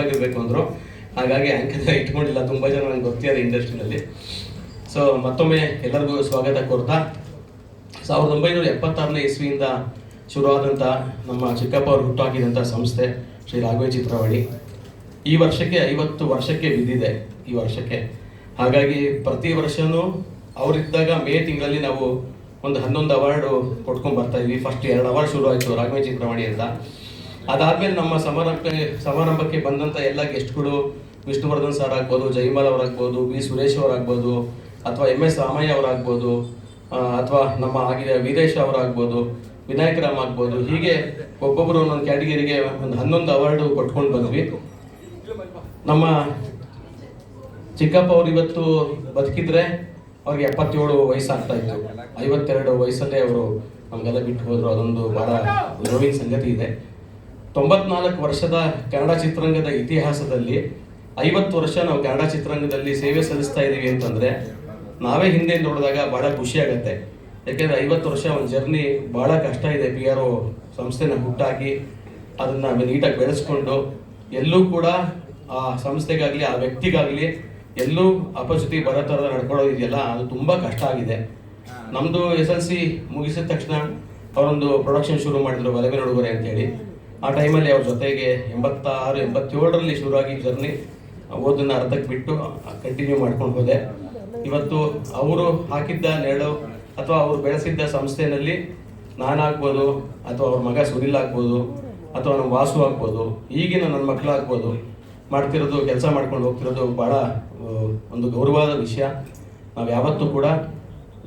ಆಗಿರ್ಬೇಕು ಅಂದರು. ಹಾಗಾಗಿ ಆಂಕರ್ ಇಟ್ಕೊಂಡಿಲ್ಲ. ತುಂಬ ಜನ ನನಗೆ ಗೊತ್ತಿದೆ ಇಂಡಸ್ಟ್ರಿನಲ್ಲಿ ಸೊ ಮತ್ತೊಮ್ಮೆ ಎಲ್ಲರಿಗೂ ಸ್ವಾಗತ ಕೋರ್ತಾ. ಸಾವಿರದ ಒಂಬೈನೂರ ಎಪ್ಪತ್ತಾರನೇ ಇಸ್ವಿಯಿಂದ ಶುರುವಾದಂಥ ನಮ್ಮ ಚಿಕ್ಕಪ್ಪ ಅವರು ಹುಟ್ಟುಹಾಕಿದಂಥ ಸಂಸ್ಥೆ ಶ್ರೀ ರಾಘವೇಂದ್ರ ಚಿತ್ರವಾಣಿ ಈ ವರ್ಷಕ್ಕೆ ಐವತ್ತು ವರ್ಷಕ್ಕೆ ಬಿದ್ದಿದೆ ಈ ವರ್ಷಕ್ಕೆ. ಹಾಗಾಗಿ ಪ್ರತಿ ವರ್ಷವೂ ಅವರಿದ್ದಾಗ ಮೇ ತಿಂಗಳಲ್ಲಿ ನಾವು ಒಂದು ಹನ್ನೊಂದು ಅವಾರ್ಡು ಕೊಟ್ಕೊಂಡು ಬರ್ತಾ ಇದ್ವಿ. ಫಸ್ಟ್ ಎರಡು ಅವಾರ್ಡ್ ಶುರು ಆಯಿತು ರಾಘವೇಂದ್ರ ಚಿತ್ರವಾಣಿ ಅಂತ ಅದಾದ್ಮೇಲೆ ನಮ್ಮ ಸಮಾರಂಭಕ್ಕೆ ಸಮಾರಂಭಕ್ಕೆ ಬಂದಂಥ ಎಲ್ಲ ಗೆಸ್ಟ್ಗಳು, ವಿಷ್ಣುವರ್ಧನ್ ಸರ್ ಆಗ್ಬೋದು ಜೈಮಾಲ್ ಅವರಾಗ್ಬೋದು ಬಿ ಸುರೇಶ್ ಅವರಾಗ್ಬೋದು, ಅಥವಾ ಎಂ ಎಸ್ ರಾಮಯ್ಯ ಅವರಾಗ್ಬೋದು ಅಥವಾ ನಮ್ಮ ಆಗಿರೋ ವೀರೇಶ್ ಅವರಾಗ್ಬೋದು, ವಿನಾಯಕ್ ರಾಮ್ ಆಗ್ಬೋದು, ಹೀಗೆ ಒಬ್ಬೊಬ್ಬರು ಒಂದೊಂದು ಕ್ಯಾಟಗರಿಗೆ ಒಂದು ಹನ್ನೊಂದು ಅವಾರ್ಡು ಕೊಟ್ಕೊಂಡು ಬಂದ್ವಿ. ನಮ್ಮ ಚಿಕ್ಕಪ್ಪ ಅವರು ಇವತ್ತು ಬದುಕಿದ್ರೆ ಅವ್ರಿಗೆ ಎಪ್ಪತ್ತೇಳು ವಯಸ್ಸಾಗ್ತಾ ಇತ್ತು. ಐವತ್ತೆರಡು ವಯಸ್ಸಲ್ಲೇ ಅವರು ನಮಗೆಲ್ಲ ಬಿಟ್ಟು ಹೋದ್ರು. ಅದೊಂದು ಬಹಳ ನೋವಿನ ಸಂಗತಿ ಇದೆ. ತೊಂಬತ್ನಾಲ್ಕು ವರ್ಷದ ಕನ್ನಡ ಚಿತ್ರರಂಗದ ಇತಿಹಾಸದಲ್ಲಿ ಐವತ್ತು ವರ್ಷ ನಾವು ಕನ್ನಡ ಚಿತ್ರರಂಗದಲ್ಲಿ ಸೇವೆ ಸಲ್ಲಿಸ್ತಾ ಇದ್ದೀವಿ ಅಂತಂದರೆ ನಾವೇ ಹಿಂದೆ ನೋಡಿದಾಗ ಭಾಳ ಖುಷಿ ಯಾಕೆಂದರೆ ಐವತ್ತು ವರ್ಷ ಒಂದು ಜರ್ನಿ ಭಾಳ ಕಷ್ಟ ಇದೆ. ಪಿ ಆರ್ ಒ ಸಂಸ್ಥೆನ ಹುಟ್ಟಾಕಿ ಅದನ್ನು ನೀಟಾಗಿ ಬೆಳೆಸ್ಕೊಂಡು ಎಲ್ಲೂ ಕೂಡ ಆ ಸಂಸ್ಥೆಗಾಗಲಿ, ಆ ವ್ಯಕ್ತಿಗಾಗಲಿ ಎಲ್ಲೂ ಅಪಚ್ಯುತಿ ಬರೋ ಥರ ನಡ್ಕೊಳ್ಳೋದಿದೆಯಲ್ಲ ಅದು ತುಂಬ ಕಷ್ಟ ಆಗಿದೆ. ನಮ್ಮದು ಎಸ್ ಎಲ್ ಸಿ ಮುಗಿಸಿದ ತಕ್ಷಣ ಅವರೊಂದು ಪ್ರೊಡಕ್ಷನ್ ಶುರು ಮಾಡಿದ್ರು ಒಲವಿನ ಹುಡುಗರೆ ಅಂತೇಳಿ. ಆ ಟೈಮಲ್ಲಿ ಅವ್ರ ಜೊತೆಗೆ ಎಂಬತ್ತಾರು, ಎಂಬತ್ತೇಳರಲ್ಲಿ ಶುರುವಾಗಿ ಜರ್ನಿ, ಓದನ್ನ ಅರ್ಧಕ್ಕೆ ಬಿಟ್ಟು ಕಂಟಿನ್ಯೂ ಮಾಡ್ಕೊಂಡು ಹೋದೆ. ಇವತ್ತು ಅವರು ಹಾಕಿದ್ದ ನೆರಳು ಅಥವಾ ಅವರು ಬೆಳೆಸಿದ್ದ ಸಂಸ್ಥೆನಲ್ಲಿ ನಾನಾಗ್ಬೋದು ಅಥವಾ ಅವ್ರ ಮಗ ಸುನಿಲ್ ಆಗ್ಬೋದು ಅಥವಾ ನಮ್ಮ ವಾಸು ಆಗ್ಬೋದು ಈಗಿನ ನನ್ನ ಮಕ್ಕಳು ಆಗ್ಬೋದು ಮಾಡ್ತಿರೋದು, ಕೆಲಸ ಮಾಡ್ಕೊಂಡು ಹೋಗ್ತಿರೋದು ಭಾಳ ಒಂದು ಗೌರವದ ವಿಷಯ. ನಾವು ಯಾವತ್ತೂ ಕೂಡ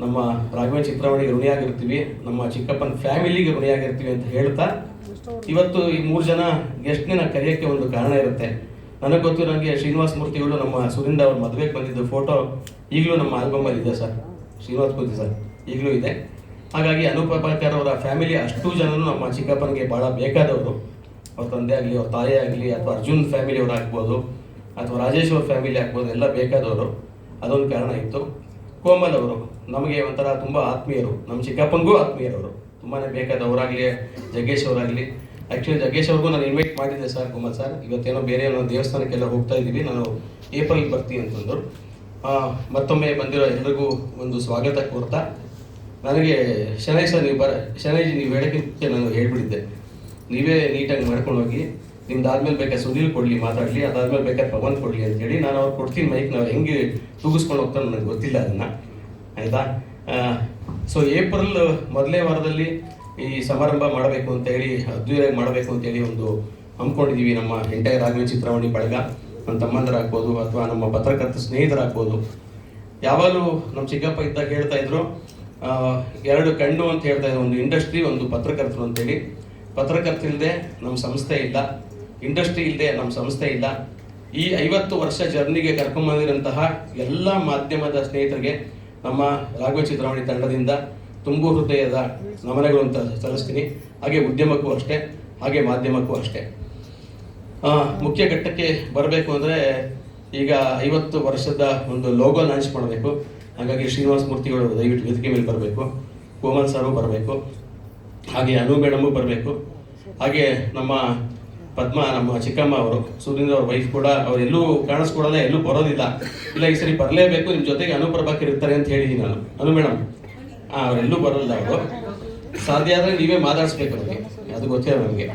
ನಮ್ಮ ರಾಘವೇಂದ್ರ ಚಿತ್ರವಾಣಿಗೆ ಋಣಿಯಾಗಿರ್ತೀವಿ, ನಮ್ಮ ಚಿಕ್ಕಪ್ಪನ ಫ್ಯಾಮಿಲಿಗೆ ಋಣಿಯಾಗಿರ್ತೀವಿ ಅಂತ ಹೇಳ್ತಾ ಇವತ್ತು ಈ ಮೂರು ಜನ ಗೆಸ್ಟ್ನೇ ನಾನು ಕರೆಯೋಕ್ಕೆ ಒಂದು ಕಾರಣ ಇರುತ್ತೆ. ನನಗೆ ಗೊತ್ತು ನನಗೆ ಶ್ರೀನಿವಾಸ ಮೂರ್ತಿಗಳು ನಮ್ಮ ಸುರಿಂದ ಅವ್ರ ಮದುವೆಗೆ ಬಂದಿದ್ದು ಫೋಟೋ ಈಗಲೂ ನಮ್ಮ ಆಲ್ಬಮಲ್ಲಿ ಇದೆ ಸರ್. ಶ್ರೀನಿವಾಸ ಮೂರ್ತಿ ಸರ್, ಈಗಲೂ ಇದೆ. ಹಾಗಾಗಿ ಅನುಪಾಕರ್ ಅವರ ಫ್ಯಾಮಿಲಿ ಅಷ್ಟು ಜನರು ನಮ್ಮ ಚಿಕ್ಕಪ್ಪನಿಗೆ ಭಾಳ ಬೇಕಾದವರು. ಅವ್ರ ತಂದೆ ಆಗಲಿ, ಅವ್ರ ತಾಯಿ ಆಗಲಿ ಅಥವಾ ಅರ್ಜುನ್ ಫ್ಯಾಮಿಲಿ ಅವ್ರು ಆಗ್ಬೋದು, ಅಥವಾ ರಾಜೇಶ್ ಅವ್ರ ಫ್ಯಾಮಿಲಿ ಆಗ್ಬೋದು, ಎಲ್ಲ ಬೇಕಾದವರು. ಅದೊಂದು ಕಾರಣ ಇತ್ತು. ಕೋಮಲ್ ಅವರು ನಮಗೆ ಒಂಥರ ತುಂಬ ಆತ್ಮೀಯರು. ನಮ್ಮ ಚಿಕ್ಕಪ್ಪನಿಗೂ ಆತ್ಮೀಯರವರು. ತುಂಬಾ ಬೇಕಾದವರಾಗಲಿ ಜಗ್ಗೇಶ್ ಅವರಾಗಲಿ. ಆ್ಯಕ್ಚುಲಿ ಜಗ್ಗೇಶ್ ಅವ್ರಿಗೂ ನಾನು ಇನ್ವೈಟ್ ಮಾಡಿದ್ದೆ ಸರ್, ಕುಮಾರ್ ಸರ್. ಇವತ್ತೇನೋ ಬೇರೆ ಏನೋ ದೇವಸ್ಥಾನಕ್ಕೆಲ್ಲ ಹೋಗ್ತಾ ಇದ್ದೀವಿ. ನಾನು ಏಪ್ರಿಲ್ ಬರ್ತೀನಿ ಅಂತಂದರು. ಮತ್ತೊಮ್ಮೆ ಬಂದಿರೋ ಎಲ್ರಿಗೂ ಒಂದು ಸ್ವಾಗತ ಕೋರ್ತಾ. ನನಗೆ ಶನೈ ಸರ್, ನೀವು ಬರ, ಶನೈಜಿ, ನೀವು ಹೇಳೋಕ್ಕೆ ನಾನು ಹೇಳ್ಬಿಟ್ಟಿದ್ದೆ. ನೀವೇ ನೀಟಾಗಿ ಮಾಡ್ಕೊಂಡು ಹೋಗಿ. ನಿಮ್ದು ಆದ್ಮೇಲೆ ಬೇಕಾದ್ರೆ ಸುನೀಲ್ ಕೊಡ್ಲಿ ಮಾತಾಡ್ಲಿ, ಅದಾದ್ಮೇಲೆ ಬೇಕಾದ್ರೆ ಪವನ್ ಕೊಡ್ಲಿ ಅಂತೇಳಿ ನಾನು ಅವ್ರು ಕೊಡ್ತೀನಿ ಮೈಕ್, ನಾವು ಹೆಂಗೆ ತೂಗಿಸ್ಕೊಂಡು ಹೋಗ್ತಾನೆ ನನಗೆ ಗೊತ್ತಿಲ್ಲ ಅದನ್ನ. ಆಯ್ತಾ? ಸೊ ಏಪ್ರಿಲ್ ಮೊದಲೇ ವಾರದಲ್ಲಿ ಈ ಸಮಾರಂಭ ಮಾಡಬೇಕು ಅಂತ ಹೇಳಿ ಅದ್ದೂರಿಯಾಗಿ ಮಾಡಬೇಕು ಅಂತ ಹೇಳಿ ಒಂದು ಹಮ್ಮಿಕೊಂಡಿದ್ದೀವಿ ನಮ್ಮ ಎಂಟೈರ್ ರಾಘವೇಂದ್ರ ಚಿತ್ರವಾಣಿ ಬಳಗ. ನಮ್ಮ ತಮ್ಮಂದರಾಗ್ಬೋದು ಅಥವಾ ನಮ್ಮ ಪತ್ರಕರ್ತ ಸ್ನೇಹಿತರಾಗ್ಬೋದು. ಯಾವಾಗಲೂ ನಮ್ಮ ಚಿಕ್ಕಪ್ಪ ಇದ್ದಾಗ ಹೇಳ್ತಾ ಇದ್ರು ಎರಡು ಕಣ್ಣು ಅಂತ ಹೇಳ್ತಾ ಇದ್ರು, ಒಂದು ಇಂಡಸ್ಟ್ರಿ ಒಂದು ಪತ್ರಕರ್ತರು ಅಂತೇಳಿ ಪತ್ರಕರ್ತ ಇಲ್ಲದೆ ನಮ್ಮ ಸಂಸ್ಥೆ ಇಲ್ಲ. ಇಂಡಸ್ಟ್ರಿ ಇಲ್ಲದೆ ನಮ್ಮ ಸಂಸ್ಥೆ ಇಲ್ಲ. ಈ ಐವತ್ತು ವರ್ಷ ಜರ್ನಿಗೆ ಕರ್ಕೊಂಬಂದಿರಂತಹ ಎಲ್ಲ ಮಾಧ್ಯಮದ ಸ್ನೇಹಿತರಿಗೆ ನಮ್ಮ ರಾಘವ ಚಿತ್ರಾವಣಿ ತಂಡದಿಂದ ತುಂಬು ಹೃದಯದ ನಮನಗಳು ಅಂತ ಸಲ್ಲಿಸ್ತೀನಿ. ಹಾಗೆ ಉದ್ಯಮಕ್ಕೂ ಅಷ್ಟೇ, ಹಾಗೆ ಮಾಧ್ಯಮಕ್ಕೂ ಅಷ್ಟೇ. ಮುಖ್ಯ ಘಟ್ಟಕ್ಕೆ ಬರಬೇಕು ಅಂದರೆ ಈಗ ಐವತ್ತು ವರ್ಷದ ಒಂದು ಲೋಗೋ ಲಾಂಚ್ ಮಾಡಬೇಕು. ಹಾಗಾಗಿ ಶ್ರೀನಿವಾಸ ಮೂರ್ತಿಗಳು ದಯವಿಟ್ಟು ವೇದಿಕೆ ಮೇಲೆ ಬರಬೇಕು. ಕೋಮಲ್ ಸಾರು ಬರಬೇಕು. ಹಾಗೆ ಅನು ಮೇಡಮು ಬರಬೇಕು. ಹಾಗೆ ನಮ್ಮ ಪದ್ಮ, ನಮ್ಮ ಚಿಕ್ಕಮ್ಮ ಅವರು ಸುರೇಂದ್ರ ಅವ್ರ ವೈಫ್ ಕೂಡ, ಅವ್ರು ಎಲ್ಲೂ ಕಾಣಿಸ್ಕೊಡಲ್ಲ, ಎಲ್ಲೂ ಬರೋದಿಲ್ಲ. ಇಲ್ಲ, ಈ ಸರಿ ಬರಲೇಬೇಕು ನಿಮ್ಮ ಜೊತೆಗೆ ಅನುಪ್ರಭಾಕರ್ ಇರ್ತಾರೆ ಅಂತ ಹೇಳಿದ್ದೀನಿ ನಾನು. ಅನು ಮೇಡಮ್ ಹಾಂ ಅವರೆಲ್ಲೂ ಬರೋಲ್ಲ ಅವರು. ಸಾಧ್ಯ ಆದರೆ ನೀವೇ ಮಾತಾಡಿಸ್ಬೇಕು ಅವ್ರಿಗೆ. ಅದು ಗೊತ್ತಿಲ್ಲ ನಮಗೆ.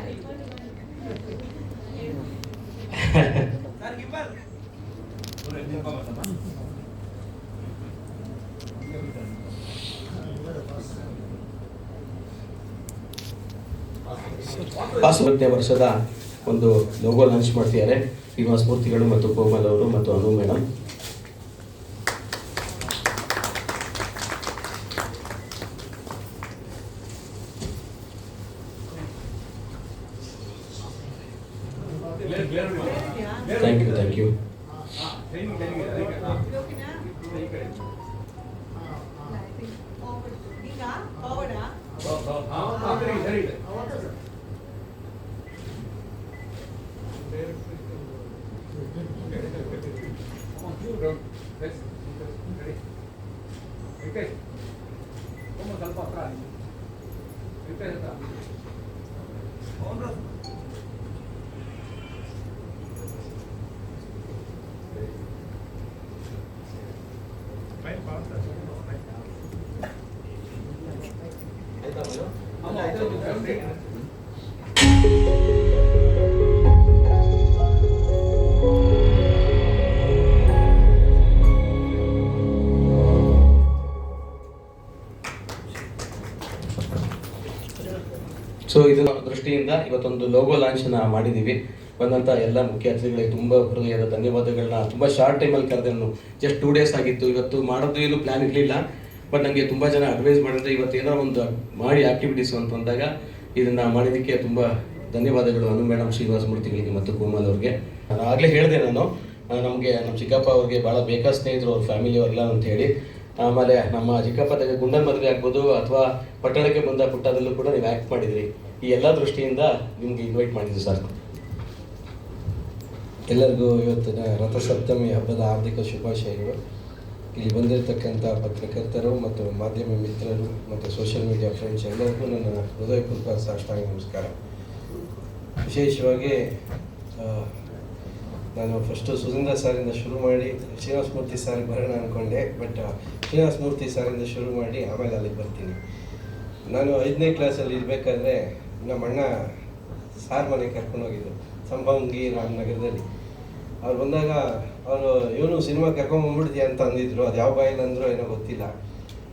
ವರ್ಷದ ಒಂದು ಲೋಗೋ ಲಾಂಚ್ ಮಾಡ್ತಿದ್ದಾರೆ. ಶ್ರೀನಿವಾಸ ಮೂರ್ತಿಗಳು ಮತ್ತು ಕೋಮಲ್ ಅವರು ಮತ್ತು ಅನು ಮೇಡಮ್. ಸೊ ಇದು ದೃಷ್ಟಿಯಿಂದ ಇವತ್ತೊಂದು ಲೋಗೋ ಲಾಂಛನ ಮಾಡಿದ್ದೀವಿ ಬಂದಂತ ಎಲ್ಲ ಮುಖ್ಯ ಅತಿಥಿಗಳಿಗೆ ತುಂಬಾ ಹೃದಯದ ಧನ್ಯವಾದಗಳನ್ನ, ತುಂಬಾ ಶಾರ್ಟ್ ಟೈಮಲ್ಲಿ ಕರೆದೆ ಜಸ್ಟ್ ಟೂ ಡೇಸ್ ಆಗಿತ್ತು. ಇವತ್ತು ಮಾಡೋದು ಏನು ಪ್ಲಾನ್ ಇರಲಿಲ್ಲ. ಬಟ್ ನನಗೆ ತುಂಬ ಜನ ಅಡ್ವೈಸ್ ಮಾಡಿದ್ರೆ ಇವತ್ತು ಏನೋ ಒಂದು ಮಾಡಿ ಆಕ್ಟಿವಿಟೀಸ್ ಅಂತ ಅಂದಾಗ ಇದನ್ನ ಮಾಡಿದ್ದಕ್ಕೆ ತುಂಬ ಧನ್ಯವಾದಗಳು ಅನು ಮೇಡಮ್ ಶ್ರೀನಿವಾಸ ಮೂರ್ತಿಗಳಿಗೆ ಮತ್ತು ಕೋಮಲ್ ಅವ್ರಿಗೆ. ನಾನು ಆಗಲೇ ಹೇಳಿದೆ ನಾನು ನಮಗೆ ನಮ್ಮ ಚಿಕ್ಕಪ್ಪ ಅವ್ರಿಗೆ ಭಾಳ ಬೇಕಾದ ಸ್ನೇಹಿತರು, ಅವ್ರ ಫ್ಯಾಮಿಲಿ ಅವರೆಲ್ಲ ಅಂತ ಹೇಳಿ. ಆಮೇಲೆ ನಮ್ಮ ಚಿಕ್ಕಪ್ಪದಾಗ ಗುಂಡನ್ ಮದುವೆ ಆಗ್ಬೋದು ಅಥವಾ ಪಟ್ಟಣಕ್ಕೆ ಬಂದ ಪುಟ್ಟದಲ್ಲೂ ಕೂಡ ನೀವು ಆ್ಯಕ್ಟ್ ಮಾಡಿದ್ರಿ. ಈ ಎಲ್ಲ ದೃಷ್ಟಿಯಿಂದ ನಿಮ್ಗೆ ಇನ್ವೈಟ್ ಮಾಡಿದ್ವಿ ಸರ್ ಎಲ್ಲರಿಗೂ ಇವತ್ತಿನ ರಥಸಪ್ತಮಿ ಹಬ್ಬದ ಹಾರ್ದಿಕ ಶುಭಾಶಯಗಳು. ಇಲ್ಲಿ ಬಂದಿರತಕ್ಕಂಥ ಪತ್ರಕರ್ತರು ಮತ್ತು ಮಾಧ್ಯಮ ಮಿತ್ರರು ಮತ್ತು ಸೋಷಿಯಲ್ ಮೀಡಿಯಾ ಫ್ರೆಂಡ್ಸ್ ಎಲ್ಲರಿಗೂ ನನ್ನ ಹೃದಯಪೂರ್ವಕ ಸಾಷ್ಟಾಂಗ ನಮಸ್ಕಾರ. ವಿಶೇಷವಾಗಿ ನಾನು ಫಸ್ಟು ಸುಧೀಂದ್ರ ಸಾರಿಂದ ಶುರು ಮಾಡಿ ಶ್ರೀನಿವಾಸ ಮೂರ್ತಿ ಸಾರಿಗೆ ಬರೋಣ ಅಂದ್ಕೊಂಡೆ ಬಟ್ ಶ್ರೀನಿವಾಸ ಮೂರ್ತಿ ಸಾರಿಂದ ಶುರು ಮಾಡಿ ಆಮೇಲೆ ಅಲ್ಲಿಗೆ ಬರ್ತೀನಿ. ನಾನು ಐದನೇ ಕ್ಲಾಸಲ್ಲಿ ಇರಬೇಕಾದ್ರೆ ನಮ್ಮ ಅಣ್ಣ ಸಾರ್ ಮನೆಗೆ ಕರ್ಕೊಂಡು ಹೋಗಿದ್ರು ಸಂಭಂಗಿ ರಾಮನಗರದಲ್ಲಿ. ಅವ್ರು ಬಂದಾಗ ಅವರು, ಇವನು ಸಿನಿಮಾ ಕರ್ಕೊಂಬಂದ್ಬಿಡ್ತೀಯ ಅಂತ ಅಂದಿದ್ರು. ಅದು ಯಾವ ಬಾಯಲ್ಲಿ ಅಂದ್ರೋ ಏನೋ ಗೊತ್ತಿಲ್ಲ.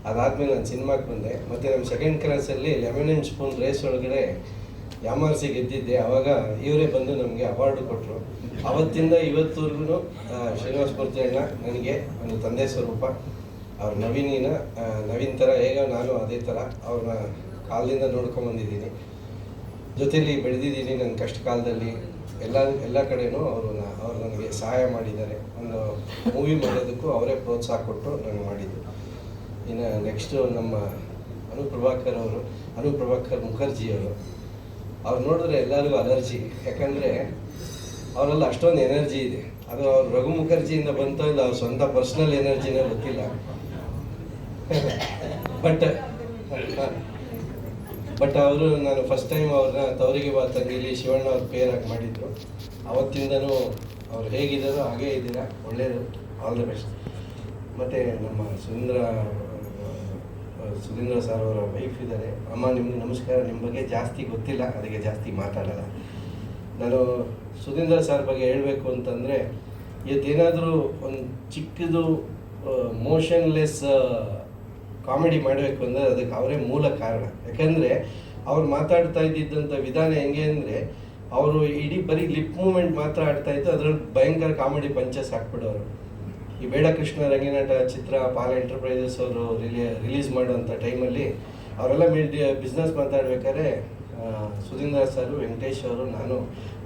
ಅದಾದ್ಮೇಲೆ ನಾನು ಸಿನಿಮಾಗೆ ಬಂದೆ. ಮತ್ತು ನಮ್ಮ ಸೆಕೆಂಡ್ ಕ್ಲಾಸಲ್ಲಿ ಲೆಮನ್ ಆ್ಯಂಡ್ ಸ್ಪೂನ್ ರೇಸ್ ಒಳಗಡೆ ಯಾಮಾರ್ಸಿ ಗೆದ್ದಿದ್ದೆ. ಅವಾಗ ಇವರೇ ಬಂದು ನಮಗೆ ಅವಾರ್ಡ್ ಕೊಟ್ಟರು ಅವತ್ತಿಂದ ಇವತ್ತುವರೆಗೂ ಶ್ರೀನಿವಾಸ ಮೂರ್ತಿ ಅಣ್ಣ ನನಗೆ, ಒಂದು ತಂದೆ ಸ್ವರೂಪ. ಅವ್ರ ನವೀನಿನ ನವೀನ್ ಥರ ಹೇಗ ನಾನು ಅದೇ ಥರ ಅವ್ರನ್ನ ಕಾಲದಿಂದ ನೋಡ್ಕೊಂಬಂದಿದ್ದೀನಿ ಜೊತೆಯಲ್ಲಿ ಬೆಳೆದಿದ್ದೀನಿ ನನ್ನ ಕಷ್ಟ ಕಾಲದಲ್ಲಿ ಎಲ್ಲ ಎಲ್ಲ ಕಡೆಯೂ ಅವರು ಅವ್ರು ನನಗೆ ಸಹಾಯ ಮಾಡಿದ್ದಾರೆ. ಒಂದು ಮೂವಿ ಮಾಡೋದಕ್ಕೂ ಅವರೇ ಪ್ರೋತ್ಸಾಹ ಕೊಟ್ಟು ನಾನು ಮಾಡಿದ್ದು. ಇನ್ನು ನೆಕ್ಸ್ಟು ನಮ್ಮ ಅನು ಪ್ರಭಾಕರ್ ಅವರು, ಅನು ಪ್ರಭಾಕರ್ ಮುಖರ್ಜಿ ಅವರು, ಅವ್ರು ನೋಡಿದ್ರೆ ಎಲ್ಲರಿಗೂ ಅಲರ್ಜಿ ಯಾಕಂದರೆ ಅವರಲ್ಲಿ ಅಷ್ಟೊಂದು ಎನರ್ಜಿ ಇದೆ. ಅದು ಅವ್ರು ರಘು ಮುಖರ್ಜಿಯಿಂದ ಬಂತೋ ಇಲ್ಲ ಅವ್ರ ಸ್ವಂತ ಪರ್ಸ್ನಲ್ ಎನರ್ಜಿನೇ ಗೊತ್ತಿಲ್ಲ. ಬಟ್ ಬಟ್ ಅವರು ನಾನು ಫಸ್ಟ್ ಟೈಮ್ ಅವ್ರನ್ನ ತವರಿಗೆ ಬಾ ತಂಗಿಲಿ ಶಿವಣ್ಣ ಅವ್ರ ಪೇರಾಗಿ ಮಾಡಿದ್ರು. ಅವತ್ತಿಂದನೂ ಅವ್ರು ಹೇಗಿದ್ದಾರೋ ಹಾಗೇ ಇದ್ದೀರಾ? ಒಳ್ಳೆಯದು. ಆಲ್ ದ ಬೆಸ್ಟ್ ಮತ್ತು ನಮ್ಮ ಸುರೇಂದ್ರ ಸುರೇಂದ್ರ ಸರ್ ಅವರ ವೈಫ್ ಇದ್ದಾರೆ. ಅಮ್ಮ, ನಿಮಗೆ ನಮಸ್ಕಾರ. ನಿಮ್ಮ ಬಗ್ಗೆ ಜಾಸ್ತಿ ಗೊತ್ತಿಲ್ಲ. ಅದಕ್ಕೆ ಜಾಸ್ತಿ ಮಾತಾಡಲ್ಲ. ನಾನು ಸುರೇಂದ್ರ ಸರ್ ಬಗ್ಗೆ ಹೇಳಬೇಕು ಅಂತಂದರೆ ಇವತ್ತೇನಾದರೂ ಒಂದು ಚಿಕ್ಕದು ಮೋಷನ್ಲೆಸ್ ಕಾಮಿಡಿ ಮಾಡಬೇಕು ಅಂದರೆ ಅದಕ್ಕೆ ಅವರೇ ಮೂಲ ಕಾರಣ. ಯಾಕಂದರೆ ಅವ್ರು ಮಾತಾಡ್ತಾ ಇದ್ದಿದ್ದಂಥ ವಿಧಾನ ಹೆಂಗೆ ಅಂದರೆ ಅವರು ಇಡೀ ಬರೀ ಲಿಪ್ ಮೂಮೆಂಟ್ ಮಾತ್ರ ಆಡ್ತಾ ಇತ್ತು, ಅದರಲ್ಲಿ ಭಯಂಕರ ಕಾಮಿಡಿ ಪಂಚಸ್ ಹಾಕ್ಬಿಡೋರು. ಈ ಬೇಡ ಕೃಷ್ಣ ರಂಗನಾಟ ಚಿತ್ರ, ಪಾಲ ಎಂಟರ್ಪ್ರೈಸಸ್ ಅವರು ರಿಲೀ ರಿಲೀಸ್ ಮಾಡುವಂಥ ಟೈಮಲ್ಲಿ ಅವರೆಲ್ಲ ಮೀಡಿಯಾ ಬಿಸ್ನೆಸ್ ಮಾತಾಡ್ಬೇಕಾದ್ರೆ ಸುಧೀಂದ್ರ ಸರ್, ವೆಂಕಟೇಶ್ ಅವರು, ನಾನು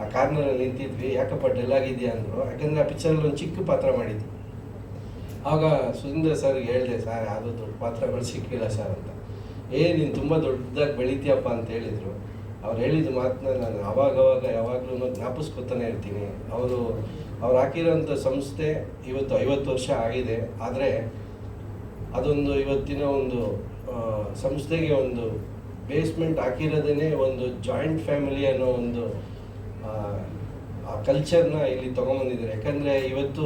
ಆ ಕಾರ್ನರಲ್ಲಿ ನಿಂತಿದ್ವಿ. ಯಾಕಪ್ಪ ಡಲ್ ಆಗಿದೆಯಾ ಅಂದರು. ಯಾಕಂದರೆ ಆ ಪಿಕ್ಚರಲ್ಲಿ ಒಂದು ಚಿಕ್ಕ ಪಾತ್ರ ಮಾಡಿದ್ವಿ ಆಗ ಸುಧೀಂದ್ರ ಸರ್ ಹೇಳಿದೆ, ಸರ್, ಯಾವುದೋ ದೊಡ್ಡ ಪಾತ್ರಗಳು ಸಿಕ್ಕಿಲ್ಲ ಸರ್ ಅಂತ. ಏ, ನೀನು ತುಂಬ ದೊಡ್ಡದಾಗಿ ಬೆಳಿತೀಯಪ್ಪ ಅಂತ ಹೇಳಿದರು. ಅವ್ರು ಹೇಳಿದ ಮಾತನ್ನ ನಾನು ಅವಾಗವಾಗ ಯಾವಾಗಲೂ ಜ್ಞಾಪಿಸ್ಕೊತಾನೆ ಇರ್ತೀನಿ. ಅವರು ಅವ್ರು ಹಾಕಿರೋಂಥ ಸಂಸ್ಥೆ ಇವತ್ತು ಐವತ್ತು ವರ್ಷ ಆಗಿದೆ. ಆದರೆ ಅದೊಂದು ಇವತ್ತಿನ ಒಂದು ಸಂಸ್ಥೆಗೆ ಒಂದು ಬೇಸ್ಮೆಂಟ್ ಹಾಕಿರೋದೇ ಒಂದು ಜಾಯಿಂಟ್ ಫ್ಯಾಮಿಲಿ ಅನ್ನೋ ಒಂದು ಆ, ಕಲ್ಚರ್ನ ಇಲ್ಲಿ ತೊಗೊಂಬಂದಿದ್ದಾರೆ. ಯಾಕಂದರೆ ಇವತ್ತು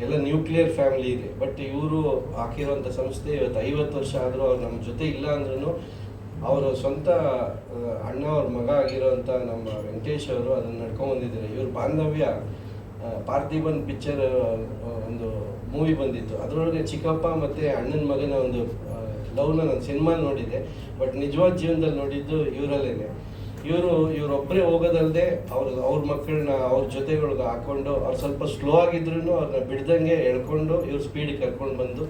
ಎಲ್ಲ ನ್ಯೂಕ್ಲಿಯರ್ ಫ್ಯಾಮಿಲಿ ಇದೆ. ಬಟ್ ಇವರು ಹಾಕಿರೋಂಥ ಸಂಸ್ಥೆ ಇವತ್ತು ಐವತ್ತು ವರ್ಷ ಆದರೂ ಅವ್ರು ನಮ್ಮ ಜೊತೆ ಇಲ್ಲ ಅಂದ್ರೂ ಅವರ ಸ್ವಂತ ಅಣ್ಣ ಅವ್ರ ಮಗ ಆಗಿರೋಂಥ ನಮ್ಮ ವೆಂಕಟೇಶ್ ಅವರು ಅದನ್ನು ನಡ್ಕೊಂಬಂದಿದ್ದಾರೆ ಇವ್ರ ಬಾಂಧವ್ಯ ಪಾರ್ಥಿಬನ್ ಪಿಕ್ಚರ್ ಒಂದು ಮೂವಿ ಬಂದಿತ್ತು. ಅದರೊಳಗೆ ಚಿಕ್ಕಪ್ಪ ಮತ್ತು ಅಣ್ಣನ ಮಗನ ಒಂದು ಲವ್ನ ನಾನು ಸಿನಿಮಾ ನೋಡಿದೆ ಬಟ್ ನಿಜವಾದ ಜೀವನದಲ್ಲಿ ನೋಡಿದ್ದು ಇವರಲ್ಲೇನೆ. ಇವರು ಇವರೊಬ್ಬರೇ ಹೋಗೋದಲ್ಲದೆ ಅವ್ರ ಅವ್ರ ಮಕ್ಕಳನ್ನ ಅವ್ರ ಜೊತೆಗಳ್ಗೆ ಹಾಕೊಂಡು ಅವ್ರು ಸ್ವಲ್ಪ ಸ್ಲೋ ಆಗಿದ್ರು ಅವ್ರನ್ನ ಬಿಡ್ದಂಗೆ ಎಳ್ಕೊಂಡು ಇವ್ರ ಸ್ಪೀಡ್ ಕರ್ಕೊಂಡು ಬಂದು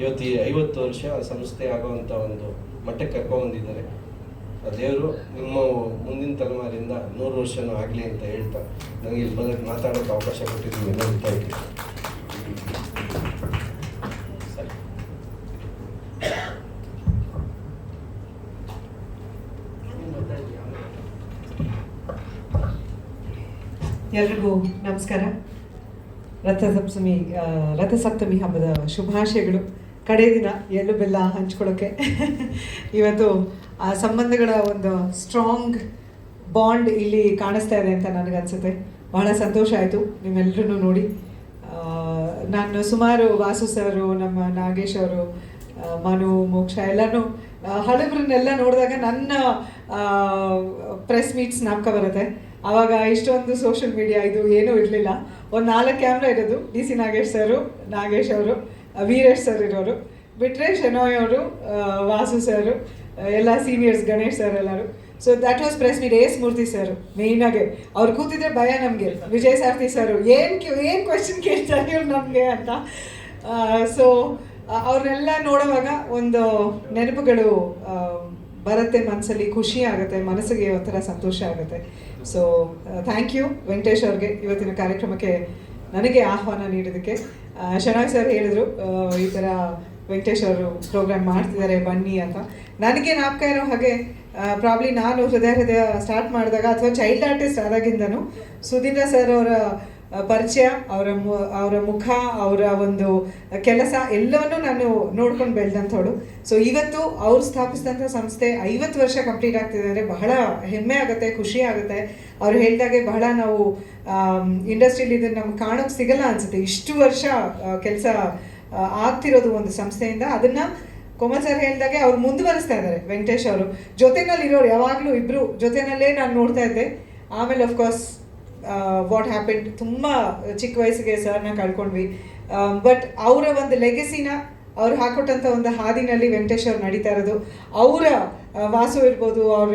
ಇವತ್ತು ಐವತ್ತು ವರ್ಷ ಸಂಸ್ಥೆ ಆಗೋವಂಥ ಒಂದು ಮಟ್ಟಕ್ಕೆ ಕರ್ಕೊಂಡ್ಬಂದಿದ್ದಾರೆ ಆ ದೇವರು ನಿಮ್ಮ ಮುಂದಿನ ತಲೆಮಾರಿಂದ ನೂರು ವರ್ಷನೂ ಆಗಲಿ ಅಂತ ಹೇಳ್ತಾ ನನಗೆ ಇಲ್ಲಿ ಬಂದಕ್ಕೆ ಮಾತಾಡೋಕ್ಕೆ ಅವಕಾಶ ಕೊಟ್ಟಿದ್ದೀನಿ ಎಲ್ಲರಿಗೂ ಥ್ಯಾಂಕ್ ಯು ಎಲ್ರಿಗೂ ನಮಸ್ಕಾರ. ರಥಸಪ್ತಮಿ ರಥಸಪ್ತಮಿ ಹಬ್ಬದ ಶುಭಾಶಯಗಳು. ಕಡೆ ದಿನ ಎಳ್ಳು ಬೆಲ್ಲ ಹಂಚ್ಕೊಳ್ಳೋಕ್ಕೆ ಇವತ್ತು ಆ ಸಂಬಂಧಗಳ ಒಂದು ಸ್ಟ್ರಾಂಗ್ ಬಾಂಡ್ ಇಲ್ಲಿ ಕಾಣಿಸ್ತಾ ಇದೆ ಅಂತ ನನಗನ್ಸುತ್ತೆ ಬಹಳ ಸಂತೋಷ ಆಯಿತು ನಿಮ್ಮೆಲ್ಲರೂ ನೋಡಿ. ನಾನು ಸುಮಾರು ವಾಸು ಸರು, ನಮ್ಮ ನಾಗೇಶ್ ಅವರು ಮನು, ಮೋಕ್ಷ ಎಲ್ಲನೂ ಹಳಬ್ರನ್ನೆಲ್ಲ ನೋಡಿದಾಗ ನನ್ನ ಪ್ರೆಸ್ ಮೀಟ್ಸ್ ಜ್ಞಾಪಕ ಬರುತ್ತೆ. ಆವಾಗ ಇಷ್ಟೊಂದು ಸೋಷಿಯಲ್ ಮೀಡಿಯಾ ಇದು ಏನೂ ಇರಲಿಲ್ಲ. ಒಂದು ನಾಲ್ಕು ಕ್ಯಾಮ್ರಾ ಇರೋದು D C Nagesh sir, Nagesh ಅವರು. ವೀರೇಶ್ ಸರ್ ಇರೋರು ಬಿಟ್ಟರೆ ಶೆನೋಯ್ ಅವರು ವಾಸು ಸರು ಎಲ್ಲ ಸೀನಿಯರ್ಸ್ ಗಣೇಶ್ ಸರ್ ಎಲ್ಲರೂ. So that was press meet S Murthy sir ಮೇಯ್ನಾಗೆ ಅವ್ರು ಕೂತಿದ್ರೆ ಭಯ ನಮಗೆ. ವಿಜಯ್ ಸಾರ್ಥಿ ಸರ್, ಏನು ಏನು ಕ್ವೆಶನ್ ಕೇಳ್ತಾರೆ ಇವ್ರು ನಮಗೆ ಅಂತ. ಸೊ ಅವ್ರನ್ನೆಲ್ಲ ನೋಡುವಾಗ ಒಂದು ನೆನಪುಗಳು ಬರುತ್ತೆ ಮನಸ್ಸಲ್ಲಿ ಖುಷಿ ಆಗುತ್ತೆ, ಮನಸ್ಸಿಗೆ ಒಂಥರ ಸಂತೋಷ ಆಗುತ್ತೆ. ಸೊ ಥ್ಯಾಂಕ್ ಯು ವೆಂಕಟೇಶ್ ಅವ್ರಿಗೆ ಇವತ್ತಿನ ಕಾರ್ಯಕ್ರಮಕ್ಕೆ ನನಗೆ ಆಹ್ವಾನ ನೀಡೋದಕ್ಕೆ. ಶನಾಗ್ ಸರ್ ಹೇಳಿದ್ರು ಈ ಥರ ವೆಂಕಟೇಶ್ ಅವರು ಪ್ರೋಗ್ರಾಮ್ ಮಾಡ್ತಿದ್ದಾರೆ, ಬನ್ನಿ ಅಂತ. ನನಗೆ ನಾಪ್ಕ ಇರೋ ಹಾಗೆ ಪ್ರಾಬ್ಲಿ ನಾನು ಹೃದಯ ಹೃದಯ ಸ್ಟಾರ್ಟ್ ಮಾಡಿದಾಗ ಅಥವಾ ಚೈಲ್ಡ್ ಆರ್ಟಿಸ್ಟ್ ಆದಾಗಿಂದನೂ ಸುಧೀಂದ್ರ ಸರ್ ಅವರ ಪರಿಚಯ, ಅವರ ಮು- ಅವರ ಮುಖ, ಅವರ ಒಂದು ಕೆಲಸ, ಎಲ್ಲವನ್ನೂ ನಾನು ನೋಡ್ಕೊಂಡು ಬೆಳೆದಂಥವಳು. ಸೊ ಇವತ್ತು ಅವ್ರು ಸ್ಥಾಪಿಸಿದಂಥ ಸಂಸ್ಥೆ ಐವತ್ತು ವರ್ಷ ಕಂಪ್ಲೀಟ್ ಆಗ್ತಿದೆ ಅಂದರೆ ಬಹಳ ಹೆಮ್ಮೆ ಆಗುತ್ತೆ, ಖುಷಿ ಆಗುತ್ತೆ. ಅವ್ರು ಹೇಳಿದಾಗೆ ಬಹಳ ನಾವು ಇಂಡಸ್ಟ್ರಿಯಲ್ಲಿ ಇದನ್ನು ನಮ್ಗೆ ಕಾಣೋಕೆ ಸಿಗಲ್ಲ ಅನಿಸುತ್ತೆ. ಇಷ್ಟು ವರ್ಷ ಕೆಲಸ ಆಗ್ತಿರೋದು ಒಂದು ಸಂಸ್ಥೆಯಿಂದ. ಅದನ್ನು ಕೋಮಲ್ ಸರ್ ಹೇಳಿದಾಗೆ ಅವ್ರು ಮುಂದುವರಿಸ್ತಾ ಇದ್ದಾರೆ, ವೆಂಕಟೇಶ್ ಅವರು. ಜೊತೆನಲ್ಲಿ ಇರೋರು ಯಾವಾಗಲೂ ಇಬ್ಬರು ಜೊತೆನಲ್ಲೇ ನಾನು ನೋಡ್ತಾ ಇದ್ದೆ. ಆಮೇಲೆ ಅಫ್ಕೋರ್ಸ್ ವಾಟ್ ಹ್ಯಾಪೆಂಡ್ ತುಂಬ ಚಿಕ್ಕ ವಯಸ್ಸಿಗೆ ಸರ್ನ ಕಳ್ಕೊಂಡ್ವಿ. ಬಟ್ ಅವರ ಒಂದು ಲೆಗಸಿನ ಅವ್ರು ಹಾಕೊಟ್ಟಂಥ ಒಂದು ಹಾದಿನಲ್ಲಿ ವೆಂಕಟೇಶ್ ಅವ್ರು ನಡೀತಾ ಇರೋದು. ಅವರ ವಾಸು ಇರ್ಬೋದು, ಅವರ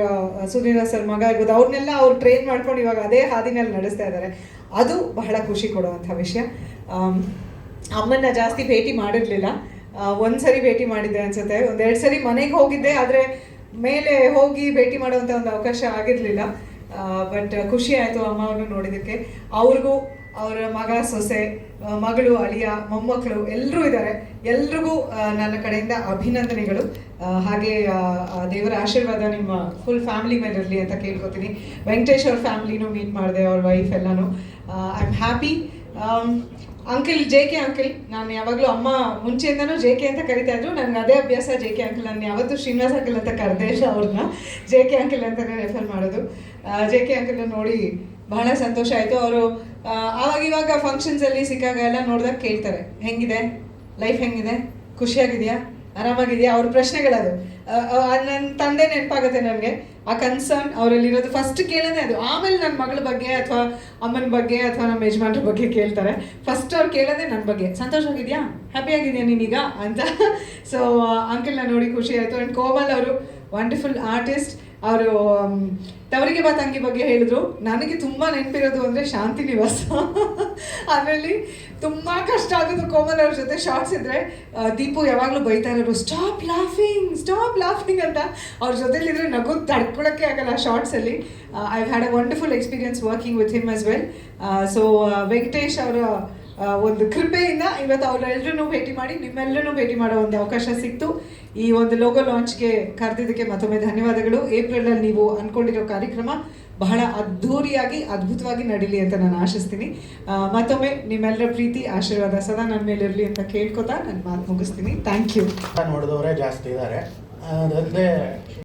ಸುನೀಲ ಸರ್ ಮಗ ಇರ್ಬೋದು, ಅವ್ರನ್ನೆಲ್ಲ ಅವ್ರು ಟ್ರೈನ್ ಮಾಡ್ಕೊಂಡು ಇವಾಗ ಅದೇ ಹಾದಿನಲ್ಲಿ ನಡೆಸ್ತಾ ಇದ್ದಾರೆ ಅದು ಬಹಳ ಖುಷಿ ಕೊಡುವಂಥ ವಿಷಯ. ಅಮ್ಮನ್ನ ಜಾಸ್ತಿ ಭೇಟಿ ಮಾಡಿರಲಿಲ್ಲ. ಒಂದ್ಸರಿ ಸರಿ ಭೇಟಿ ಮಾಡಿದ್ದೆ ಅನ್ಸುತ್ತೆ. ಒಂದೆರಡು ಸರಿ ಮನೆಗೆ ಹೋಗಿದ್ದೆ, ಆದ್ರೆ ಮೇಲೆ ಹೋಗಿ ಭೇಟಿ ಮಾಡುವಂತ ಒಂದು ಅವಕಾಶ ಆಗಿರ್ಲಿಲ್ಲ. ಬಟ್ ಖುಷಿ ಆಯಿತು ಅಮ್ಮವನ್ನು ನೋಡಿದ್ದಕ್ಕೆ. ಅವ್ರಿಗೂ ಅವರ ಮಗ, ಸೊಸೆ ಮಗಳು, ಅಳಿಯ, ಮೊಮ್ಮಕ್ಕಳು ಎಲ್ಲರೂ ಇದ್ದಾರೆ. ಎಲ್ರಿಗೂ ನನ್ನ ಕಡೆಯಿಂದ ಅಭಿನಂದನೆಗಳು. ಹಾಗೆ ದೇವರ ಆಶೀರ್ವಾದ ನಿಮ್ಮ ಫುಲ್ ಫ್ಯಾಮಿಲಿ ಮೇಲೆ ಇರಲಿ ಅಂತ ಕೇಳ್ಕೊತೀನಿ. ವೆಂಕಟೇಶ್ ಅವ್ರ ಫ್ಯಾಮಿಲಿನೂ ಮೀಟ್ ಮಾಡಿದೆ, ಅವ್ರ ವೈಫ್ ಎಲ್ಲನೂ. I am happy uncle J K uncle ನಾನು ಯಾವಾಗಲೂ ಅಮ್ಮ ಮುಂಚೆಯಿಂದನೂ ಜೆ ಕೆ ಅಂತ ಕರಿತಾ ಇದ್ರು. ನನಗೆ ಅದೇ ಅಭ್ಯಾಸ ಜೆ ಕೆ ಅಂಕಲ್ ನಾನು ಯಾವತ್ತೂ ಶ್ರೀನಿವಾಸ್ ಅಂಕಲ್ ಅಂತ ಕರೆದೇ ಅವ್ರನ್ನ. ಜೆ ಕೆ ಅಂಕಲ್ ಅಂತಲೇ ರೆಫರ್ ಮಾಡೋದು. ಜೆ ಕೆ ಅಂಕಲ್ನ ನೋಡಿ ಬಹಳ ಸಂತೋಷ ಆಯಿತು. ಅವರು ಆವಾಗ ಇವಾಗ ಫಂಕ್ಷನ್ಸಲ್ಲಿ ಸಿಕ್ಕಾಗ ಎಲ್ಲ ನೋಡಿದಾಗ ಕೇಳ್ತಾರೆ, ಹೆಂಗಿದೆ? ಲೈಫ್ ಹೆಂಗಿದೆ? ಖುಷಿಯಾಗಿದೆಯಾ? ಆರಾಮಾಗಿದೆಯಾ? ಅವ್ರ ಪ್ರಶ್ನೆಗಳದು. ನನ್ನ ತಂದೆ ನೆನಪಾಗುತ್ತೆ ನನಗೆ. ಆ ಕನ್ಸರ್ನ್ ಅವರಲ್ಲಿರೋದು ಫಸ್ಟ್ ಕೇಳೋದೇ ಅದು. ಆಮೇಲೆ ನನ್ನ ಮಗಳ ಬಗ್ಗೆ ಅಥವಾ ಅಮ್ಮನ ಬಗ್ಗೆ ಅಥವಾ ನಮ್ಮ ಯಜಮಾನ್ರ ಬಗ್ಗೆ ಕೇಳ್ತಾರೆ. ಫಸ್ಟ್ ಅವ್ರು ಕೇಳೋದೇ ನನ್ನ ಬಗ್ಗೆ. ಸಂತೋಷವಾಗಿದೆಯಾ ಹ್ಯಾಪಿ ಆಗಿದೆಯಾ ನೀನೀಗ? ಅಂತ. ಸೊ ಅಂಕಲ್ನ ನೋಡಿ ಖುಷಿ ಆಯಿತು. ಆ್ಯಂಡ್ ಕೋಮಲ್ ಅವರು ವಂಡರ್ಫುಲ್ ಆರ್ಟಿಸ್ಟ್ ಅವರು ತವರಿಗೆ ಬಾ ತಂಗಿ ಬಗ್ಗೆ ಹೇಳಿದ್ರು. ನನಗೆ ತುಂಬ ನೆನಪಿರೋದು ಅಂದರೆ ಶಾಂತಿ ನಿವಾಸ. ಅದರಲ್ಲಿ ತುಂಬ ಕಷ್ಟ ಆಗೋದು ಕೋಮಲ್ ಅವ್ರ ಜೊತೆ ಶಾರ್ಟ್ಸ್ ಇದ್ರೆ. ಆ, ದೀಪು ಯಾವಾಗಲೂ ಬೈತಾ ಇರೋರು ಸ್ಟಾಪ್ ಲಾಫಿಂಗ್ ಸ್ಟಾಪ್ ಲಾಫಿಂಗ್ ಅಂತ. ಅವ್ರ ಜೊತೆಲಿದ್ರೆ ನಗು ತಡ್ಕೊಳಕ್ಕೆ ಆಗಲ್ಲ ಶಾರ್ಟ್ಸಲ್ಲಿ I had a wonderful experience working with him as well so Venkatesh ಅವರ ಒಂದು ಕೃಪೆಯಿಂದ ಇವತ್ತು ಅವರೆಲ್ಲರೂ ಭೇಟಿ ಮಾಡಿ ನಿಮ್ಮೆಲ್ಲರೂ ಭೇಟಿ ಮಾಡೋ ಒಂದು ಅವಕಾಶ ಸಿಕ್ತು. ಈ ಒಂದು ಲೋಗೋ ಲಾಂಚ್ಗೆ ಕರೆದಿದ್ದಕ್ಕೆ ಮತ್ತೊಮ್ಮೆ ಧನ್ಯವಾದಗಳು. ಏಪ್ರಿಲಲ್ಲಿ ನೀವು ಅನ್ಕೊಂಡಿರೋ ಕಾರ್ಯಕ್ರಮ ಬಹಳ ಅದ್ಧೂರಿಯಾಗಿ, ಅದ್ಭುತವಾಗಿ ನಡೀಲಿ ಅಂತ ನಾನು ಆಶಿಸ್ತೀನಿ. ಮತ್ತೊಮ್ಮೆ ನಿಮ್ಮೆಲ್ಲರ ಪ್ರೀತಿ, ಆಶೀರ್ವಾದ ಸದಾ ನನ್ನ ಮೇಲಿರಲಿ ಅಂತ ಕೇಳ್ಕೊತಾ ನಾನು ಮಾತು ಮುಗಿಸ್ತೀನಿ. ಥ್ಯಾಂಕ್ ಯು ನೋಡಿದವರೇ ಜಾಸ್ತಿ ಇದ್ದಾರೆ.